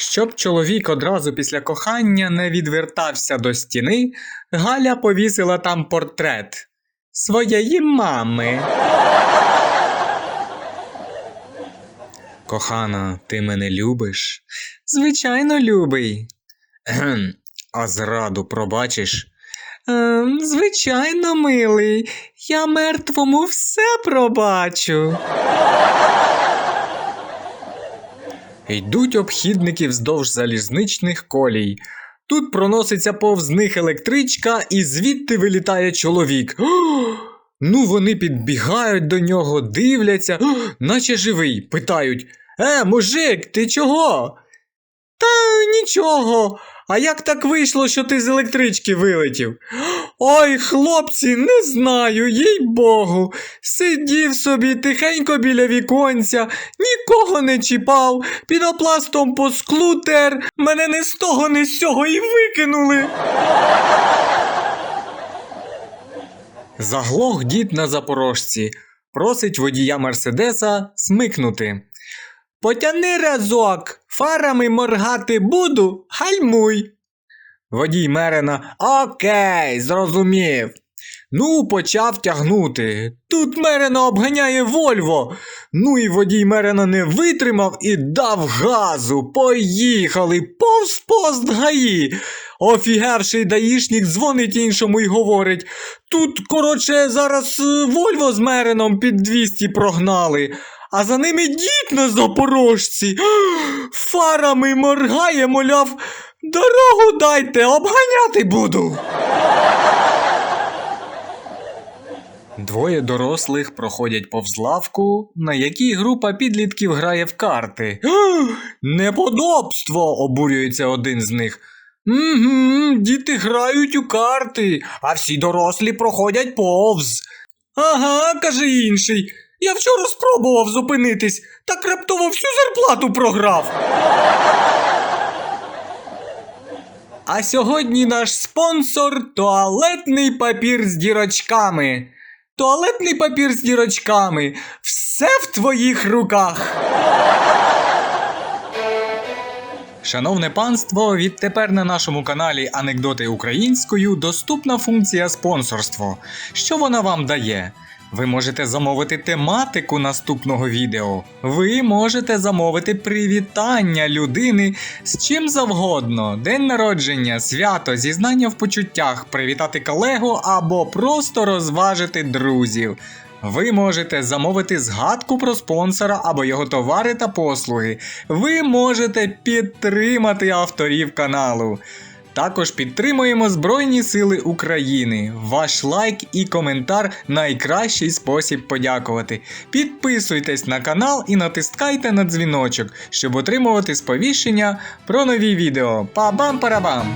Щоб чоловік одразу після кохання не відвертався до стіни, Галя повісила там портрет своєї мами. Кохана, ти мене любиш? Звичайно, любий. А зраду пробачиш? Ем, звичайно, милий. Я мертвому все пробачу. Йдуть обхідники вздовж залізничних колій. Тут проноситься повз них електричка, і звідти вилітає чоловік. Ну, вони підбігають до нього, дивляться, наче живий, питають: Е, мужик, ти чого? Та нічого. А як так вийшло, що ти з електрички вилетів? Ой, хлопці, не знаю, їй богу. Сидів собі тихенько біля віконця, нікого не чіпав, пінопластом по склу тер, мене не з того, не з цього і викинули. Заглох дід на запорожці, просить водія Мерседеса смикнути. Потяни разок, фарами моргати буду, гальмуй. Водій Мерена Окей, зрозумів. Ну, почав тягнути. Тут Мерена обганяє Вольво. Ну і водій Мерена не витримав і дав газу. Поїхали, повз пост гаї. Офігевший даїшник дзвонить іншому і говорить: тут, коротше, зараз е, Вольво з Мереном під 200 прогнали. А за ними дід на запорожці. Фарами моргає, моляв, дорогу дайте, обганяти буду. Двоє дорослих проходять повз лавку, на якій група підлітків грає в карти. Неподобство! обурюється один з них. Угу, діти грають у карти, а всі дорослі проходять повз. Ага, каже інший. Я вчора спробував зупинитись, так раптово всю зарплату програв. А сьогодні наш спонсор туалетний папір з дірочками. Туалетний папір з дірочками. Все в твоїх руках. Шановне панство, відтепер на нашому каналі Анекдоти українською доступна функція спонсорство. Що вона вам дає? Ви можете замовити тематику наступного відео. Ви можете замовити привітання людини з чим завгодно, день народження, свято, зізнання в почуттях, привітати колегу або просто розважити друзів. Ви можете замовити згадку про спонсора або його товари та послуги. Ви можете підтримати авторів каналу. Також підтримуємо Збройні Сили України. Ваш лайк і коментар найкращий спосіб подякувати. Підписуйтесь на канал і натискайте на дзвіночок, щоб отримувати сповіщення про нові відео. Па-бам-парабам!